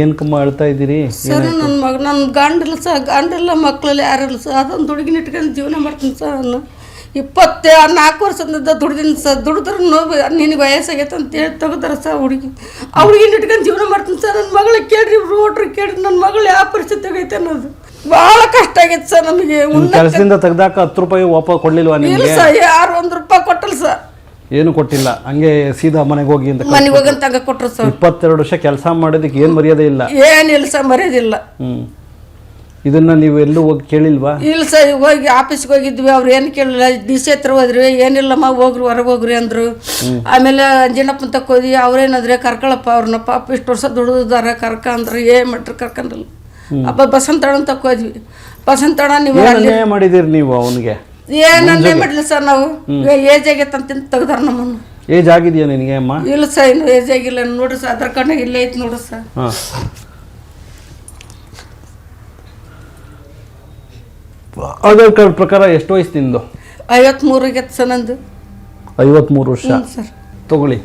ಏನಕ್ಕಮ್ಮ ಹೇಳ್ತಾ ಇದ್ದೀರಿ? ಸರ್ ನನ್ನ ಮಗ ನನ್ನ ಗಂಡಲ್ಲ ಸರ್ ಗಂಡ್ರಲ್ಲ ಮಕ್ಕಳಲ್ಲ ಯಾರಲ್ಲ ಸರ್ ಅದೊಂದು ದುಡುಗಿನ ಇಟ್ಕೊಂಡು ಜೀವನ ಮಾಡ್ತೀನಿ ಸರ್ ನಾನು. ಇಪ್ಪತ್ತ ನಾಲ್ಕು ವರ್ಷದಿಂದ ದುಡ್ದಿನ ಸರ್ ದುಡಿದ್ರೆ ನೋವು ನಿನಗೆ ವಯಸ್ಸಾಗೈತೆ ಅಂತ ಹೇಳಿ ತೆಗೆದಾರ ಸರ್ ಹುಡುಗಿ. ಆ ಹುಡುಗಿನ ಇಟ್ಕೊಂಡು ಜೀವನ ಮಾಡ್ತೀನಿ ಸರ್ ನನ್ನ ಮಗಳಿಗೆ ಕೇಳ್ರಿ ರೋಟ್ರಿ ಕೇಳ್ರಿ ನನ್ನ ಮಗಳು ಯಾವ ಪರಿಸ್ಥಿತಿ ಆಗೈತೆ ಅನ್ನೋದು. ಭಾಳ ಕಷ್ಟ ಆಗೈತೆ ಸರ್ ನಮಗೆ. ನಿಮ್ ಕೆಲಸದಿಂದ ತೆಗ್ದಾಕ ಹತ್ತು ರೂಪಾಯಿ ವಾಪಸ್ ಕೊಡ್ಲಿಲ್ವಾ ಇಲ್ಲ ನಿಮ್ಗೆ? ಸರ್ ಯಾರು ಒಂದು ರೂಪಾಯಿ ಕೊಟ್ಟಲ್ಲ ಸರ್. ಏನು ಕೊಟ್ಟಿಲ್ಲ. ಹಂಗೆ ಸೀದಾ ಮನೆಗೆ ಹೋಗಿ ಅಂತ ಮನೆಗೆ ಹೋಗಂತ ಹಂಗೆ ಕೊಟ್ರು ಸರ್. ಇಪ್ಪತ್ತೆರಡು ವರ್ಷ ಕೆಲಸ ಮಾಡೋದಕ್ಕೆ ಏನು ಮರ್ಯಾದೆ ಇಲ್ಲ? ಏನು ಸರ್ ಮರ್ಯಾದಿಲ್ಲ ಹ್ಮ್. ಇದನ್ನ ನೀವು ಎಲ್ಲೂ ಹೋಗಿ ಕೇಳಿಲ್ವಾ? ಇಲ್ಲ ಸರ್ ಹೋಗಿ ಆಫೀಸ್ಗೆ ಹೋಗಿದ್ವಿ ಅವ್ರು ಏನು ಕೇಳಿಲ್ಲ. ಡಿ ಸಿ ಹತ್ರ ಹೋದ್ರಿ ಏನಿಲ್ಲಮ್ಮ ಹೋಗ್ರಿ ಹೊರಗೆ ಹೋಗ್ರಿ ಅಂದ್ರು. ಆಮೇಲೆ ಅಂಜನಪ್ಪನ ತಕ್ಕ ಕೋದಿ ಅವ್ರೇನಂದ್ರೆ ಕರ್ಕೊಳಪ್ಪ ಅವ್ರನ್ನ ಪಾಪ ಇಷ್ಟು ವರ್ಷ ದುಡಿದಾರೆ ಕರ್ಕ ಅಂದ್ರೆ ಏನ್ ಮಾಡ್ರಿ ಕರ್ಕಂದ್ರಲ್ಲ ಅಪ್ಪ ಬಸಂತಣ ತಕ್ಕ ಹೋದ್ವಿ. ಬಸಂತಣ ನೀವು ಏನು ಅಲ್ಲಿ ಅನ್ಯಾಯ ಮಾಡಿದ್ದೀರಿ ನೀವು ಅವನಿಗೆ? ಏನ್ ಅನ್ನೇ ಮಾಡ್ಲಿಲ್ಲ ಸರ್ ನಾವು? ಏಜ್ ಆಗೈತೆ ಅಂತ ತೆಗ್ದಾರ ನಮ್ಮನ್ನು. ಏಜ್ ಆಗಿದೆಯಾ ನಿನಗೆ ಅಮ್ಮ? ಇಲ್ಲ ಸರ್ ಇನ್ನು ಏಜ್ ಆಗಿಲ್ಲ. ನೋಡ್ರಿ ಸರ್ ಅದ್ರ ಕಣ್ಣಾಗ ಇಲ್ಲೇ ಐತೆ ನೋಡ್ರಿ ಸರ್. ಹಾಂ. ಆಧಾರ್ ಕಾರ್ಡ್ ಪ್ರಕಾರ ಎಷ್ಟು ವಯಸ್ಸು ನಿಂದು? ಐವತ್ಮೂರಿಗೆ ಸರ್ ನಂದು. ಐವತ್ಮೂರು ವರ್ಷ. ಹ್ಞೂ ಸರ್. ತಗೊಳ್ಳಿ.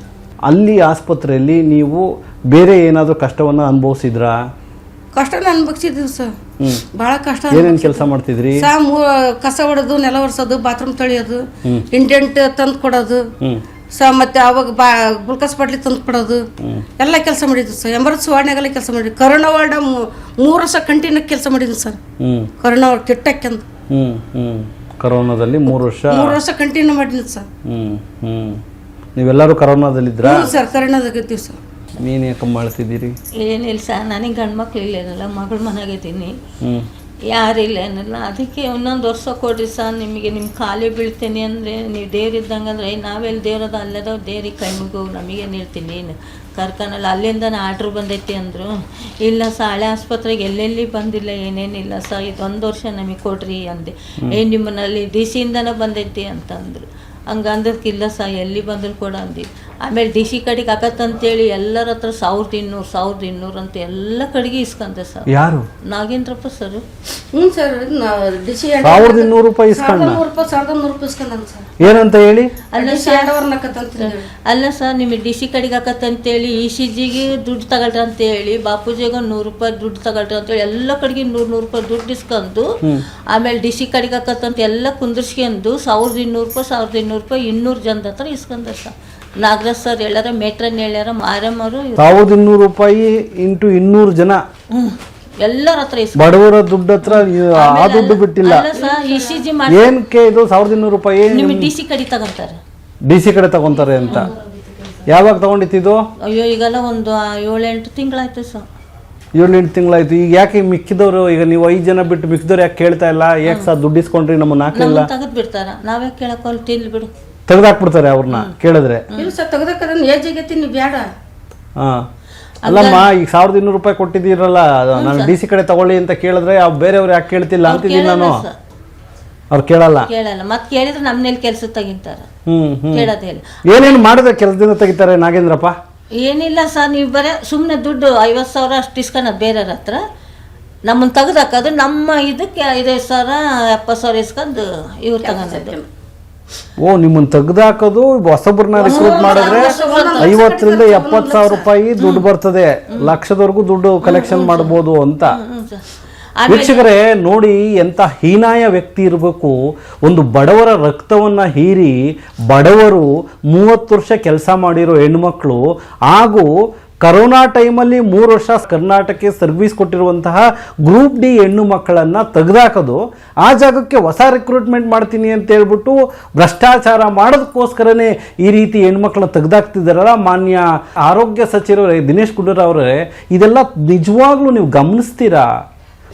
ಅಲ್ಲಿ ಆಸ್ಪತ್ರೆಯಲ್ಲಿ ನೀವು ಬೇರೆ ಏನಾದರೂ ಕಷ್ಟವನ್ನು ಅನುಭವಿಸಿದ್ರಾ? ಕಷ್ಟ ಅನ್ಭವಿಸಿದ್ವಿ ಸರ್. ಬಹಳ ಭಾಳ ಕಷ್ಟ ಏನೇನು ಕೆಲಸ ಮಾಡ್ತಿದ್ರಿ? ಸಾ ಮೂ ಕಸ ಹೊಡೆದು ನೆಲ ಒರೆಸೋದು ಬಾತ್ರೂಮ್ ತೊಳೆಯೋದು ಇಂಡೆಂಟ್ ತಂದು ಕೊಡೋದು ಸ ಮತ್ತೆ ಅವಾಗ ಬಾ ಗುಲ್ಕಸ್ ಬಾಟ್ಲಿ ತಂದು ಕೊಡೋದು ಎಲ್ಲ ಕೆಲಸ ಮಾಡಿದ್ವಿ ಸರ್. ಎಮರ್ಜೆನ್ಸಿ ವಾರ್ಡ್ನಾಗೆಲ್ಲ ಕೆಲಸ ಮಾಡಿದ್ವಿ. ಕರೋನಾ ವಾರ್ಡ್ ಮೂರು ವರ್ಷ ಕಂಟಿನ್ಯೂ ಕೆಲಸ ಮಾಡಿದ್ವಿ ಸರ್. ಕರೋನಾ ವಾರ್ಡ್ ಕೆಟ್ಟಕ್ಕೆಂದು. ಕರೋನಾದಲ್ಲಿ ಮೂರು ವರ್ಷ ಮೂರು ವರ್ಷ ಕಂಟಿನ್ಯೂ ಮಾಡಿದ್ವಿ ಸರ್. ನೀವೆಲ್ಲರೂ ಕರೋನಾದಲ್ಲಿದ್ರಾ? ಸರ್ ಸರ್ ಕರೋನಾದಾಗಿದ್ದೀವಿ ಸರ್. ನೀನು ಯಾಕಮ್ಮ ಮಾಡ್ತಿದ್ದೀರಿ? ಏನಿಲ್ಲ ಸರ್ ನನಗೆ ಗಂಡು ಮಕ್ಳು ಇಲ್ಲೇನಲ್ಲ ಮಗಳ ಮನೆಗಿದ್ದೀನಿ ಹ್ಞೂ ಯಾರಿಲ್ಲ ಏನಿಲ್ಲ. ಅದಕ್ಕೆ ಇನ್ನೊಂದು ವರ್ಷ ಕೊಡ್ರಿ ಸರ್ ನಿಮಗೆ ನಿಮ್ಮ ಖಾಲಿ ಬೀಳ್ತೀನಿ ಅಂದರೆ ನೀವು ದೇವ್ರಿದ್ದಂಗೆ ಅಂದರೆ ನಾವೆಲ್ಲಿ ದೇವ್ರದ ಅಲ್ಲದ ದೇವ್ರಿಗೆ ಕೈ ಮುಗು ನಮಗೆ ಏನು? ಕರ್ಕನಲ್ಲ ಅಲ್ಲಿಂದನೇ ಆರ್ಡ್ರ್ ಬಂದೈತಿ ಅಂದರು. ಇಲ್ಲ ಸರ್ ಹಳೆ ಆಸ್ಪತ್ರೆಗೆ ಎಲ್ಲೆಲ್ಲಿ ಬಂದಿಲ್ಲ ಏನೇನಿಲ್ಲ ಸರ್ ಒಂದು ವರ್ಷ ನಮಗೆ ಕೊಡ್ರಿ ಅಂದೆ. ಏ ನಿಮ್ಮನಲ್ಲಿ ಡಿ ಸಿಯಿಂದನೇ ಬಂದೈತಿ ಅಂತ ಹಂಗಂದ್ರಕ್ಕಿಲ್ಲ ಸಹ ಎಲ್ಲಿ ಬಂದರೂ ಕೂಡ ಅಂದಿ. ಆಮೇಲೆ ಡಿ ಸಿ ಕಡೆಗೆ ಆಗತ್ತಂತೇಳಿ ಎಲ್ಲರ ಹತ್ರ ಸಾವಿರದ ಇನ್ನೂರು ಸಾವಿರದ ಇನ್ನೂರು ಅಂತ ಎಲ್ಲ ಕಡೆಗೆ ಇಸ್ಕೊಂಡೆ ಸರ್. ಯಾರು? ನಾಗೇಂದ್ರಪ್ಪ ಸರ್. ಹ್ಞೂ ಸರ್ ಡಿಸಿ ಸಾವಿರದ ಇನ್ನೂರು ರೂಪಾಯಿ ಇಸ್ಕೊಂಡ ನೂರು ರೂಪಾಯಿ ಸಾವಿರದ ನೂರು ರೂಪಾಯಿ ಇಸ್ಕೊಂಡಾನ ಸರ್. ಏನಂತ ಹೇಳಿ? ಅಲ್ಲ ಡಿಸಿ ಎರಡವರ್ನಕತ್ತಂತ ಅಲ್ಲ ಸರ್ ನಿಮಗೆ ಡಿ ಸಿ ಕಡೆಗೆ ಆಗತ್ತಂತೇಳಿ ಇ ಸಿ ಜಿಗೆ ದುಡ್ಡು ತಗೊಳ್ರಿ ಅಂತೇಳಿ ಬಾಪೂಜಿಗೆ ನೂರು ರೂಪಾಯಿ ದುಡ್ಡು ತಗೊಳ್ರಿ ಅಂತೇಳಿ ಎಲ್ಲ ಕಡೆಗೆ ನೂರು ನೂರು ರೂಪಾಯಿ ದುಡ್ಡು ಇಸ್ಕೊಂಡು ಆಮೇಲೆ ಡಿ ಸಿ ಕಡೆಗೆ ಆಗತ್ತಂತ ಎಲ್ಲ ಕುಂದಿರ್ಸ್ಕೊಂಡು ಸಾವಿರದ ಇನ್ನೂರು ರೂಪಾಯಿ ಸಾವಿರದ ಇನ್ನೂರು ರೂಪಾಯಿ ಇನ್ನೂರು ಜನದ ಹತ್ರ ಇಸ್ಕೊಂಡ್ರೆ ಸರ್. ನಾಗರಾಜ್ ಸರ್ ಹೇಳ್ಯಾರ ಮೇಟ್ರನ್ ಹೇಳ್ಯಾರ ಮಾರಮ್ಮರು ಸಾವಿರದ ಇನ್ನೂರು ರೂಪಾಯಿ ಇಂಟು ಇನ್ನೂರು ಜನ. ಎಲ್ಲರ ಹತ್ರ ಇಸ್ಕೊಂಡ್ ಬಡವರ ದುಡ್ಡು ಹತ್ರ ಆ ದುಡ್ಡು ಬಿಟ್ಟಿಲ್ಲ. ಅಲ್ಲ ಸರ್ ಇ ಸಿ ಜಿ ಮಾಡಿ ಏನಕ್ಕೆ ಇದು ಸಾವಿರದ ಇನ್ನೂರು ರೂಪಾಯಿ? ನಿಮಗೆ ಡಿ ಸಿ ಕಡೆ ತಗೊಂತಾರೆ. ಡಿ ಸಿ ಕಡೆ ತಗೊಂತಾರೆ ಅಂತ. ಯಾವಾಗ ತಗೊಂಡಿತ್ತಿದು ಅಯ್ಯೋ ಈಗೆಲ್ಲ ಒಂದು ಏಳೆಂಟು ತಿಂಗಳಾಯ್ತು ಸರ್. ಏಳು ಎಂಟು ತಿಂಗಳಾಯ್ತು. ಈಗ ಯಾಕೆ ಮಿಕ್ಕಿದವರು ಈಗ ನೀವು ಐದು ಜನ ಬಿಟ್ಟು ಮಿಕ್ಕಿದವ್ರು ಯಾಕೆ ಕೇಳ್ತಾ ಇಲ್ಲ? ಯಾಕೆ ಸರ್ ದುಡ್ಡು ಇಸ್ಕೊಂಡ್ರಿ ನಮ್ಮನ್ನ? ಹಾಕಲಿಲ್ಲ. ನಮ್ಮನ್ನ ತೆಗೆದು ಬಿಡ್ತಾರ. ನಾವೇ ಕೇಳಕ್ಕೆ ತಿಂದು ಬಿಡು. ತೆಗ್ದಾಕ್ಬಿಡ್ತಾರೆ ಅವ್ರನ್ನ ಕೇಳಿದ್ರೆ. ಇಲ್ಲ ಸರ್ ತೆಗ್ದಕ್ಕದನ್ನ ನೀವು ಬೇಡ. ಹಾ. ಅಲ್ಲಮ್ಮ ಈಗ ಸಾವಿರದ ಇನ್ನೂರು ರೂಪಾಯಿ ಕೊಟ್ಟಿದ್ದೀರಲ್ಲ ಅದು ನಾನು ಡಿ ಸಿ ಕಡೆ ತಗೊಳ್ಳಿ ಅಂತ ಕೇಳಿದ್ರೆ ಆ ಬೇರೆಯವ್ರು ಯಾಕೆ ಕೇಳ್ತಿಲ್ಲ ಅಂತಿದ್ದೀನಿ ನಾನು. ಅವ್ರು ಕೇಳಲ್ಲ. ಕೇಳಲ್ಲ. ಮತ್ತೆ ಕೇಳಿದ್ರೆ ನಮ್ಮನೇಲಿ ಕೆಲಸ ತೆಗಿತಾರೆ. ಹ್ಮ್ ಹ್ಮ್. ಕೇಳೋದೇ ಇಲ್ಲ. ಏನೇನು ಮಾಡಿದ್ರೆ ಕೆಲಸದಿಂದ ತೆಗಿತಾರೆ ನಾಗೇಂದ್ರಪ್ಪ? ಏನಿಲ್ಲ ಸರ್ ನೀವು ಬರೀ ಸುಮ್ಮನೆ ದುಡ್ಡು ಐವತ್ತು ಸಾವಿರ ಅಷ್ಟು ಇಸ್ಕೊಳೋದು ಬೇರೆಯವ್ರ ಹತ್ರ. ನಮ್ಮನ್ನು ತೆಗ್ದಾಕೋದು ನಮ್ಮ ಇದಕ್ಕೆ ಐದೈದು ಸಾವಿರ ಎಪ್ಪತ್ತು ಸಾವಿರ ಇಸ್ಕೊಂಡು ಇವ್ರು ತಗೊಂಡದ್ದು. ಓ ನಿಮ್ಮನ್ನ ತೆಗ್ದಾಕೋದು ಹೊಸಬ್ರನ್ನ ರಿಕ್ರೂಟ್ ಮಾಡಿದ್ರೆ ಐವತ್ತರಿಂದ ಎಪ್ಪತ್ತು ಸಾವಿರ ರೂಪಾಯಿ ದುಡ್ಡು ಬರ್ತದೆ. ಲಕ್ಷದವರೆಗೂ ದುಡ್ಡು ಕಲೆಕ್ಷನ್ ಮಾಡ್ಬೋದು ಅಂತ. ವೀಕ್ಷಕರೆ ವೀಕ್ಷಕರೇ ನೋಡಿ ಎಂತ ಹೀನಾಯ ವ್ಯಕ್ತಿ ಇರಬೇಕು. ಒಂದು ಬಡವರ ರಕ್ತವನ್ನ ಹೀರಿ ಬಡವರು ಮೂವತ್ತು ವರ್ಷ ಕೆಲಸ ಮಾಡಿರೋ ಹೆಣ್ಮಕ್ಳು ಹಾಗೂ ಕರೋನಾ ಟೈಮಲ್ಲಿ ಮೂರು ವರ್ಷ ಕರ್ನಾಟಕಕ್ಕೆ ಸರ್ವಿಸ್ ಕೊಟ್ಟಿರುವಂತಹ ಗ್ರೂಪ್ ಡಿ ಹೆಣ್ಣು ಮಕ್ಕಳನ್ನು ತೆಗೆದಾಕೋದು. ಆ ಜಾಗಕ್ಕೆ ಹೊಸ ರಿಕ್ರೂಟ್ಮೆಂಟ್ ಮಾಡ್ತೀನಿ ಅಂತ ಹೇಳ್ಬಿಟ್ಟು ಭ್ರಷ್ಟಾಚಾರ ಮಾಡೋದಕ್ಕೋಸ್ಕರನೇ ಈ ರೀತಿ ಹೆಣ್ಮಕ್ಳನ್ನ ತೆಗೆದಾಕ್ತಿದ್ದಾರಲ್ಲ ಮಾನ್ಯ ಆರೋಗ್ಯ ಸಚಿವರೇ ದಿನೇಶ್ ಗುಂಡೂರಾವ್ ಅವರೇ, ಇದೆಲ್ಲ ನಿಜವಾಗ್ಲೂ ನೀವು ಗಮನಿಸ್ತೀರಾ?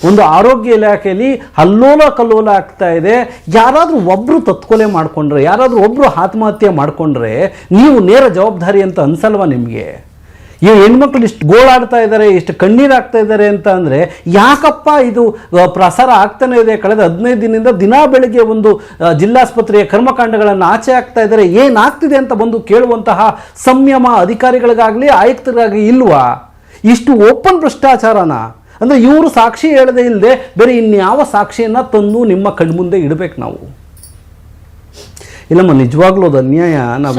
ಒಂದು ಆರೋಗ್ಯ ಇಲಾಖೆಯಲ್ಲಿ ಅಲ್ಲೋಲ ಕಲ್ಲೋಲ ಆಗ್ತಾ ಇದೆ. ಯಾರಾದರೂ ಒಬ್ಬರು ತತ್ಕೊಲೆ ಮಾಡಿಕೊಂಡ್ರೆ, ಯಾರಾದರೂ ಒಬ್ಬರು ಆತ್ಮಹತ್ಯೆ ಮಾಡಿಕೊಂಡ್ರೆ ನೀವು ನೇರ ಜವಾಬ್ದಾರಿ ಅಂತ ಅನ್ಸಲ್ವಾ ನಿಮಗೆ? ಈ ಹೆಣ್ಮಕ್ಳು ಇಷ್ಟು ಗೋಳಾಡ್ತಾ ಇದ್ದಾರೆ, ಇಷ್ಟು ಕಣ್ಣೀರಾಗ್ತಾ ಇದ್ದಾರೆ ಅಂತ ಅಂದರೆ ಯಾಕಪ್ಪ ಇದು ಪ್ರಸಾರ ಆಗ್ತಾನೆ ಇದೆ? ಕಳೆದ ಹದಿನೈದು ದಿನದಿಂದ ದಿನಾ ಬೆಳಗ್ಗೆ ಒಂದು ಜಿಲ್ಲಾಸ್ಪತ್ರೆಯ ಕರ್ಮಕಾಂಡಗಳನ್ನು ಆಚೆ ಆಗ್ತಾ ಇದ್ದಾರೆ. ಏನಾಗ್ತಿದೆ ಅಂತ ಬಂದು ಕೇಳುವಂತಹ ಸಂಯಮ ಅಧಿಕಾರಿಗಳಿಗಾಗಲಿ, ಆಯುಕ್ತರಿಗಾಗಲಿ ಇಲ್ವಾ? ಇಷ್ಟು ಓಪನ್ ಭ್ರಷ್ಟಾಚಾರನ? ಅಂದರೆ ಇವರು ಸಾಕ್ಷಿ ಹೇಳದೆ ಇಲ್ಲದೆ ಬೇರೆ ಇನ್ಯಾವ ಸಾಕ್ಷಿಯನ್ನು ತಂದು ನಿಮ್ಮ ಕಣ್ಮುಂದೆ ಇಡಬೇಕು ನಾವು? ಇಲ್ಲಮ್ಮ, ನಿಜವಾಗ್ಲೂ ಅದು ಅನ್ಯಾಯ. ನಾವು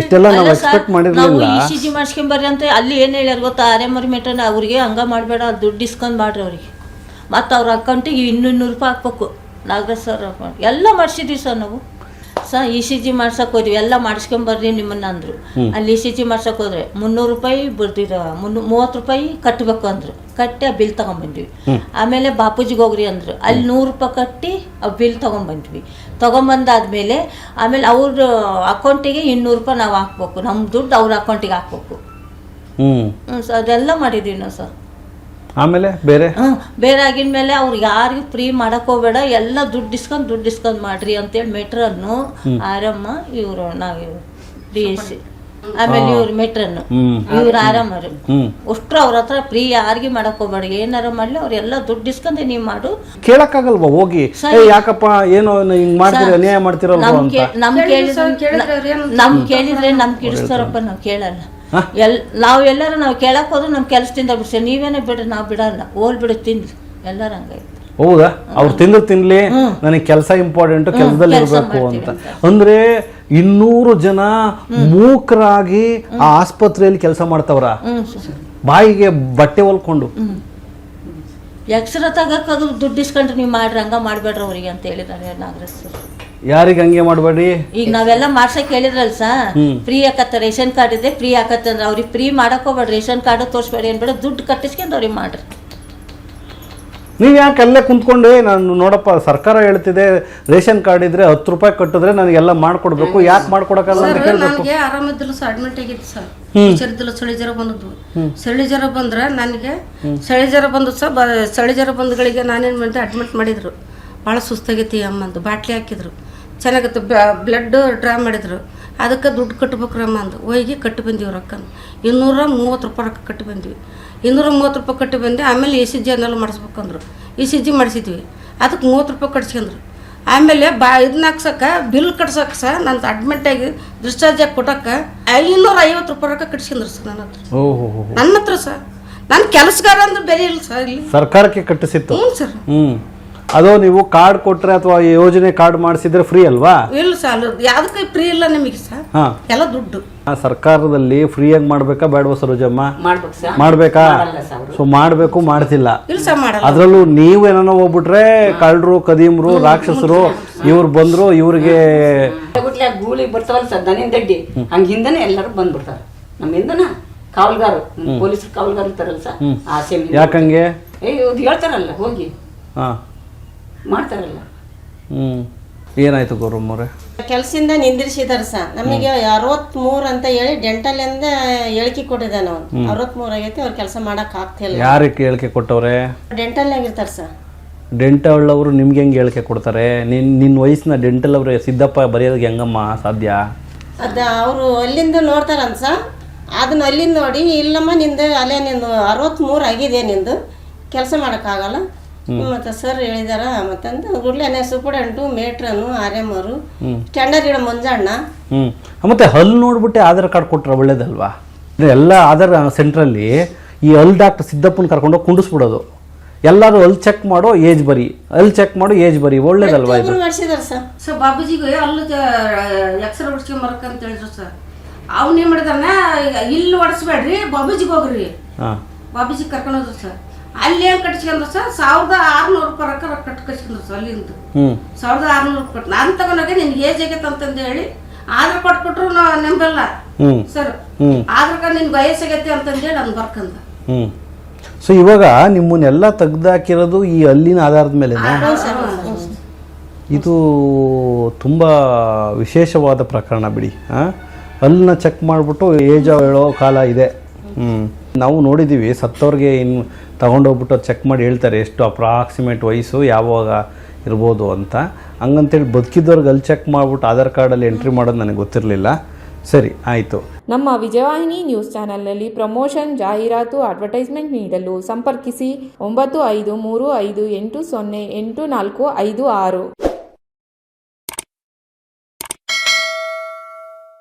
ಇಷ್ಟೆಲ್ಲ ನಾವು ಎಕ್ಸ್ಪೆಕ್ಟ್ ನಾವು ಮಾಡಿರಲಿಲ್ಲ ಸಿ ಜಿ ಮಾಡ್ಸ್ಕೊಂಬರ್ರಿ ಅಂತ ಅಲ್ಲಿ ಏನು ಹೇಳ್ಯಾರ ಗೊತ್ತಾ? ಆರೆ ಮರಿ ಮೆಟ್ರನ್ನ ಅವ್ರಿಗೆ ಹಂಗ ಮಾಡಬೇಡ ದುಡ್ಡು ಇಸ್ಕೊಂಡ್ ಮಾಡ್ರಿ ಅವ್ರಿಗೆ. ಮತ್ತು ಅವ್ರ ಅಕೌಂಟಿಗೆ ಇನ್ನೂರು ರೂಪಾಯಿ ಹಾಕ್ಬೇಕು. ನಾಗರಾಜ್ ಸರ್ ಅಕೌಂಟ್ ಎಲ್ಲ ಮಾಡಿಸಿದ್ವಿ ಸರ್ ನಾವು. ಸರ್ ಇ ಸಿ ಜಿ ಮಾಡ್ಸಕ್ಕೆ ಹೋದ್ವಿ. ಎಲ್ಲ ಮಾಡಿಸ್ಕೊಂಬರ್ರಿ ನಿಮ್ಮನ್ನ ಅಂದರು. ಅಲ್ಲಿ ಇ ಸಿ ಜಿ ಮಾಡ್ಸಕ್ಕೆ ಹೋದ್ರೆ ಮುನ್ನೂರು ರೂಪಾಯಿ ಬಿಡ್ದಿರ ಮುನ್ನೂ ಮೂವತ್ತು ರೂಪಾಯಿ ಕಟ್ಟಬೇಕು ಅಂದರು. ಕಟ್ಟಿ ಆ ಬಿಲ್ ತೊಗೊಂಬಂದ್ವಿ ಆಮೇಲೆ ಬಾಪೂಜಿಗೆ ಹೋಗ್ರಿ ಅಂದರು. ಅಲ್ಲಿ ನೂರು ರೂಪಾಯಿ ಕಟ್ಟಿ ಆ ಬಿಲ್ ತೊಗೊಂಬಂದ್ವಿ ತೊಗೊಂಬಂದಾದ್ಮೇಲೆ ಆಮೇಲೆ ಅವ್ರ ಅಕೌಂಟಿಗೆ ಇನ್ನೂರು ರೂಪಾಯಿ ನಾವು ಹಾಕ್ಬೇಕು. ನಮ್ಮ ದುಡ್ಡು ಅವ್ರ ಅಕೌಂಟಿಗೆ ಹಾಕ್ಬೇಕು. ಹ್ಞೂ ಸರ್ ಅದೆಲ್ಲ ಮಾಡಿದ್ದೀವಿ ನಾವು ಸರ್ ಆಮೇಲೆ ಬೇರೆ? ಬೇರೆ ಆಗಿನ ಮೇಲೆ ಅವ್ರು ಯಾರಿಗೂ ಫ್ರೀ ಮಾಡಕ್ ಹೋಗ್ಬೇಡ. ಎಲ್ಲ ದುಡ್ಡು ಇಸ್ಕೊಂಡ್ ದುಡ್ಡು ಇಸ್ಕೊಂಡ್ ಮಾಡ್ರಿ ಅಂತೇಳಿ ಮೆಟ್ರನ್ನು ಆರಮ್ಮ ಇವರು ನಾವು ಡಿ ಎಸ್ ಸಿ ಆಮೇಲೆ ಇವ್ರ ಮೆಟ್ರನ್ನು. ಇವ್ರ ಇವ್ರು ಆರಾಮರು ಅಷ್ಟ್ರ ಅವ್ರ ಹತ್ರ ಫ್ರೀ ಯಾರಿಗೆ ಮಾಡಕ್ ಹೋಗ್ಬೇಡ. ಏನಾರ ಮಾಡ್ಲಿ ಅವ್ರೆಲ್ಲ ದುಡ್ಡು ಇಸ್ಕೊಂಡೆ ನೀವ್ ಮಾಡು. ಕೇಳಕ್ಕಾಗಲ್ವಾ ಹೋಗಿ? ಏ ಯಾಕಪ್ಪ ಏನೋ ಹಿಂಗ್ ಮಾಡ್ತೀರ ಅನ್ಯಾಯ ಮಾಡ್ತಿರಲ್ವಾ ನಮ್ ಅಂತ? ನಮ್ ಕೇಳಿದ್ರೆ ಕೇಳಿದ್ರೆ ನಮ್ ಕೇಳಿದ್ರೆ ನಮ್ ಕಿಡಿಸ್ತಾರಪ್ಪ ನಾವು ಕೇಳಲ್ಲ. ಎಲ್ ನಾವು ಎಲ್ಲರೂ ನಾವು ಕೇಳಕ್ ಹೋದ್ರೆ ನಮ್ಮ ಕೆಲಸದಿಂದ ಬಿಡ್ಸಿ ನೀವೇನೇ ಬಿಡ್ರಿ ನಾವು ಬಿಡಲ್ಲ. ಹೋಲ್ ಬಿಡು ತಿನ್ಲಿ ಎಲ್ಲರೂ ಹಂಗಾಯ್ತು. ಹೌದಾ? ಅವ್ರು ತಿಂದು ತಿನ್ಲಿ ನನಗೆ ಕೆಲಸ ಇಂಪಾರ್ಟೆಂಟ್ ಕೆಲಸದಲ್ಲಿ ಇರಬೇಕು ಅಂತ. ಅಂದ್ರೆ ಇನ್ನೂರು ಜನ ಮೂಕರಾಗಿ ಆ ಆಸ್ಪತ್ರೆಯಲ್ಲಿ ಕೆಲಸ ಮಾಡ್ತಾವ್ರ? ಬಾಯಿಗೆ ಬಟ್ಟೆ ಹೊಲ್ಕೊಂಡು? ಎಕ್ಸ್ರ ತಗಕ್ಕಾದ್ರೂ ದುಡ್ಡು ಇಸ್ಕೊಂಡ್ರೆ ನೀವು ಮಾಡ್ರಿ ಹಂಗ ಮಾಡ್ಬೇಡ್ರಿ ಅವ್ರಿಗೆ ಅಂತ ಹೇಳಿದಾರೆ ನಾಗರಾಜ್ ಸರ್. ಯಾರಿಗೆ ಹಂಗೆ ಮಾಡಬೇಡಿ ಈಗ ನಾವೆಲ್ಲ ಮಾಡ್ಸಕ್ ಹೇಳಿದ್ರಲ್ಲ ಸಾ? ಫ್ರೀ ಆಕತ್ತ ರೇಷನ್ ಕಾರ್ಡ್ ಇದೆ ಫ್ರೀ ಆಕತ್ತೆ ಅಂದ್ರೆ ಅವ್ರಿಗೆ ಫ್ರೀ ಮಾಡಕ್ ರೇಷನ್ ಕಾರ್ಡ್ ತೋರಿಸ್ಬೇಡಿ ಏನ್ಬೇಡ ದುಡ್ಡು ಕಟ್ಟಿಸ್ಕೊಂಡು ಅವ್ರಿಗೆ ಮಾಡ್ರಿ. ನೀವು ಯಾಕೆ ಅಲ್ಲೇ ಕುಂತ್ಕೊಂಡು? ನಾನು ನೋಡಪ್ಪ ಸರ್ಕಾರ ಹೇಳ್ತಿದೆ ರೇಷನ್ ಕಾರ್ಡ್ ಇದ್ರೆ ಹತ್ತು ರೂಪಾಯಿ ಕಟ್ಟಿದ್ರೆ ನನಗೆಲ್ಲ ಮಾಡ್ಕೊಡ್ಬೇಕು. ಯಾಕೆ ಮಾಡ್ಕೊಡಕ್ಕಲ್ಲ ಅಂತ ಕೇಳ್ಬೇಕು. ನನಗೆ ಆರಾಮಿದ್ದಿಲ್ಲ ಸರ್ ಅಡ್ಮಿಟ್ ಆಗಿತ್ತು ಸರ್. ಹುಷಾರಿದ್ದಿಲ್ಲ ಚಳಿ ಜ್ವರ ಬಂದದ್ದು. ಚಳಿ ಜ್ವರ ಬಂದ್ರೆ ನನಗೆ ಚಳಿ ಜ್ವರ ಬಂದು ಸಹ ಬ ಚಳಿ ಜ್ವರ ಬಂದಗಳಿಗೆ ನಾನೇನು ಮಾಡಿದೆ ಅಡ್ಮಿಟ್ ಮಾಡಿದ್ರು. ಭಾಳ ಸುಸ್ತಾಗೈತಿ ಅಮ್ಮಂದು ಬಾಟ್ಲಿ ಹಾಕಿದ್ರು. ಚೆನ್ನಾಗಿತ್ತು ಬ್ಲಡ್ ಡ್ರಾ ಮಾಡಿದ್ರು. ಅದಕ್ಕೆ ದುಡ್ಡು ಕಟ್ಬೇಕು ಅಮ್ಮ ಅಂದು. ಹೋಗಿ ಕಟ್ಟಿ ಬಂದೀವಿ ರೊಕ್ಕ ಇನ್ನೂರ ಮೂವತ್ತು ರೂಪಾಯಿ ರೊಕ್ಕ ಕಟ್ಟಿ ಬಂದ್ವಿ. ಇನ್ನೂರ ಮೂವತ್ತು ರೂಪಾಯಿ ಕಟ್ಟಿ ಬಂದು ಆಮೇಲೆ ಇ ಸಿ ಜಿ ಅನ್ನೆಲ್ಲ ಮಾಡಿಸ್ಬೇಕಂದ್ರು ಇ ಸಿ ಜಿ ಮಾಡಿಸಿದ್ವಿ. ಅದಕ್ಕೆ ಮೂವತ್ತು ರೂಪಾಯಿ ಕಟ್ಸ್ಕೊಂಡ್ರು ಆಮೇಲೆ ಬಾ ಇದನ್ನ ಹಾಕ್ಸಕ್ಕೆ ಬಿಲ್ ಕಟ್ಸಕ್ಕೆ ಸರ್ ನಂದು ಅಡ್ಮಿಟ್ ಆಗಿ ಡಿಸ್ಚಾರ್ಜ್ ಆಗಿ ಕೊಟ್ಟಕ್ಕೆ ಐನೂರ ಐವತ್ತು ರೂಪಾಯಿ ರೊಕ್ಕ ಕಟ್ಸ್ಕೊಂಡ್ರು ಸರ್ ನನ್ನ ಹತ್ರ. ಓಹೋ ನನ್ನ ಹತ್ರ ಸರ್. ನನ್ನ ಕೆಲಸಗಾರ ಅಂದ್ರೆ ಬೆಲೆ ಇಲ್ಲ ಸರ್ ಇಲ್ಲಿ. ಸರ್ಕಾರಕ್ಕೆ ಕಟ್ಟಿಸಿತ್ತು? ಹ್ಞೂ ಸರ್. ಹ್ಮ್ ಅದು ನೀವು ಕಾರ್ಡ್ ಕೊಟ್ರೆ ಅಥವಾ ಯೋಜನೆ ಕಾರ್ಡ್ ಮಾಡಿಸಿದ್ರೆ ಫ್ರೀ ಅಲ್ವಾ? ಇಲ್ಲ ಸರ್ ಯಾವ್ದಕ್ಕೆ ಫ್ರೀ ಇಲ್ಲ ನಿಮಗೆ ಸರ್ ಹಾ. ಎಲ್ಲ ದುಡ್ಡು. ಆ ಸರ್ಕಾರದಲ್ಲಿ ಫ್ರೀಯಾಗಿ ಮಾಡ್ಬೇಕಾ ಬೇಡವಾ ಸರೋಜಮ್ಮ ಮಾಡ್ಬೇಕು ಸರ್ ಮಾಡ್ಬೇಕಾ? ಮಾಡಲ್ಲ ಸರ್ ಅವ್ರು. ಸೊ ಮಾಡ್ಬೇಕು ಮಾಡ್ತಿಲ್ಲ. ಇಲ್ಲ ಸರ್ ಮಾಡಲ್ಲ. ಅದ್ರಲ್ಲೂ ನೀವು ಏನೋ ಹೋಗ್ಬಿಟ್ರೆ ಕಳ್ಳರು ಕದೀಮ್ರು ರಾಕ್ಷಸರು ಇವ್ರು ಬಂದ್ರು ಇವ್ರಿಗೆ ಬಿಟ್ಲೆ ಗೂಳಿ ಬರ್ತಾವಲ್ಲ ಸರ್ ದನಿನ್ ದಡ್ಡಿ. ಹಂಗ ಹಿಂದನೆ ಎಲ್ಲರೂ ಬಂದ್ಬಿಡ್ತಾರೆ. ನಮ್ಮ ಹಿಂದನ ಕಾವಲ್ಗಾರು ಪೊಲೀಸ್ ಕಾವಲ್ಗಾರ ಇರ್ತಾರಲ್ಲ ಸರ್ ಆ ಸೇಮ್ ಯಾಕಂಗೆ ಏ ಇವ್ರು ಹೇಳ್ತಾರಲ್ಲ ಹೋಗಿ. ಹಾ. ಮಾಡ್ತಾರಲ್ಲ. ಹ್ಮ್. ಏನಾಯ್ತು ಗೌರಮ್ಮವ್ರೆ ಕೆಲಸದಿಂದ ನಿಂದಿರಿಸಿದಾರೆ ಸರ್. ನಮಗೆ ಅರವತ್ಮೂರು ಅಂತ ಹೇಳಿ ಡೆಂಟಲ್ ಇಂದ ಹೇಳಿಕೆ ಕೊಟ್ಟಿದ್ದಾನೆ ನಾವು ಅರವತ್ಮೂರು ಆಗೈತೆ ಅವ್ರು ಕೆಲಸ ಮಾಡಕ್ ಆಗ್ತಿಲ್ಲ. ಯಾರಿಗೆ ಹೇಳಿಕೆ ಕೊಟ್ಟವ್ರೆ? ಡೆಂಟಲ್ನಾಗ ಇರ್ತಾರೆ ಸರ್. ಡೆಂಟಲ್ ಅವರು ನಿಮ್ಗೆ ಹೆಂಗೆ ಹೇಳಿಕೆ ಕೊಡ್ತಾರೆ? ನಿನ್ ನಿನ್ನ ವಯಸ್ಸಿನ ಡೆಂಟಲ್ ಅವ್ರೆ ಸಿದ್ದಪ್ಪ ಬರೆಯೋದಕ್ಕೆ ಹೆಂಗಮ್ಮ ಸಾಧ್ಯ? ಅದ ಅವರು ಅಲ್ಲಿಂದ ನೋಡ್ತಾರಂತ ಸರ್. ಅದನ್ನ ಅಲ್ಲಿಂದ ನೋಡಿ ಇಲ್ಲಮ್ಮ ನಿಂದು ಅಲ್ಲೇ ನಿಂದು ಅರವತ್ಮೂರು ಆಗಿದೆ ನಿಂದು ಕೆಲಸ ಮಾಡೋಕ್ಕಾಗಲ್ಲ. ಮತ್ತು ಸರ್ ಹೇಳಿದಾರ? ಮತ್ತಂದು ಗುಡ್ಲೇನೆ ಸೂಪಡೆಂಟು ಮೇಟ್ರನು ಆರ್ಯಮ್ಮರು ಟೆಂಡರ್ ಇಡೋ ಮಂಜಣ್ಣ. ಹ್ಮ್. ಮತ್ತೆ ಹಲ್ಲು ನೋಡ್ಬಿಟ್ಟೆ ಆಧಾರ್ ಕಾರ್ಡ್ ಕೊಟ್ರೆ ಒಳ್ಳೇದಲ್ವಾ? ಎಲ್ಲ ಆಧಾರ್ ಸೆಂಟ್ರಲ್ಲಿ ಈ ಹಲ್ ಡಾಕ್ಟರ್ ಸಿದ್ದಪ್ಪನ ಕರ್ಕೊಂಡು ಕುಂಡಿಸ್ಬಿಡೋದು. ಎಲ್ಲರೂ ಅಲ್ಲಿ ಚೆಕ್ ಮಾಡೋ ಏಜ್ ಬರಿ. ಅಲ್ಲಿ ಚೆಕ್ ಮಾಡೋ ಏಜ್ ಬರಿ. ಒಳ್ಳೇದಲ್ವಾ ಇದು? ಮಾಡಿಸಿದಾರೆ ಸರ್ ಸರ್ ಬಾಬುಜಿಗೆ ಅಲ್ಲಿ ಎಕ್ಸ್ರೇ ಹೊಡ್ಸ್ಕೊಂಬರಕ್ಕೆ ಅಂತ ಹೇಳಿದ್ರು ಸರ್ ಅವ್ನು ಏನು ಮಾಡಿದಾನ ಇಲ್ಲಿ ಹೊಡ್ಸ್ಬೇಡ್ರಿ ಬಾಬುಜಿಗೆ ಹೋಗ್ರಿ. ಹಾ. ಬಾಬುಜಿ ಕರ್ಕೊಂಡು ಹೋದ್ರು ಸರ್ ಅಲ್ಲಿ ಏನು ಕಟ್ಸ್ಕೊಂಡ್ರು ಸರ್? ಸಾವಿರದ ಆರುನೂರು ರೂಪಾಯಿ ರೊಕ್ಕ ರೊಕ್ಕ ಕಟ್ ಕಟ್ಸ್ಕೊಂಡ್ರು ಸರ್ ಅಲ್ಲಿಂದ. ಸಾವಿರದ ಆರುನೂರು ಕೊಟ್ಟು. ನಾನು ತಗೊಂಡೋಗಿ ನಿನ್ಗೆ ಏಜ್ ಆಗೈತೆ ಅಂತಂದು ಹೇಳಿ ಆಧಾರ್ ಕೊಟ್ಬಿಟ್ರು ನಾವು ನಂಬಲ್ಲ. ಸರ್ ಆಧಾರ್ ಕಾರ್ಡ್ ನಿನ್ಗೆ ವಯಸ್ಸಾಗೈತೆ ಅಂತಂದೇಳಿ ನಾನು ಬರ್ಕಂದ. ಹ್ಮ್. ಸೊ ಇವಾಗ ನಿಮ್ಮನ್ನೆಲ್ಲ ತೆಗ್ದಾಕಿರೋದು ಈ ಅಲ್ಲಿನ ಆಧಾರದ ಮೇಲೆ ಇದು ತುಂಬ ವಿಶೇಷವಾದ ಪ್ರಕರಣ ಬಿಡಿ ಅಲ್ಲಿನ ಚೆಕ್ ಮಾಡಿಬಿಟ್ಟು ಏಜ್ ಹೇಳೋ ಕಾಲ ಇದೆ. ಹ್ಞೂ ನಾವು ನೋಡಿದ್ದೀವಿ ಸತ್ತವ್ರಿಗೆ ಇನ್ನು ತಗೊಂಡೋಗ್ಬಿಟ್ಟು ಚೆಕ್ ಮಾಡಿ ಹೇಳ್ತಾರೆ ಎಷ್ಟು ಅಪ್ರಾಕ್ಸಿಮೇಟ್ ವಯಸ್ಸು ಯಾವಾಗ ಇರ್ಬೋದು ಅಂತ. ಹಂಗಂತೇಳಿ ಬದುಕಿದ್ದವ್ರಿಗೆ ಅಲ್ಲಿ ಚೆಕ್ ಮಾಡಿಬಿಟ್ಟು ಆಧಾರ್ ಕಾರ್ಡಲ್ಲಿ ಎಂಟ್ರಿ ಮಾಡೋದು ನನಗೆ ಗೊತ್ತಿರಲಿಲ್ಲ. ಸರಿ, ಆಯಿತು. ನಮ್ಮ ವಿಜಯವಾಹಿನಿ ನ್ಯೂಸ್ ಚಾನೆಲ್ನಲ್ಲಿ ಪ್ರಮೋಷನ್, ಜಾಹೀರಾತು, ಅಡ್ವರ್ಟೈಸ್ಮೆಂಟ್ ನೀಡಲು ಸಂಪರ್ಕಿಸಿ ಒಂಬತ್ತು ಐದು ಮೂರು ಐದು ಎಂಟು ಸೊನ್ನೆ ಎಂಟು ನಾಲ್ಕು ಐದು ಆರು.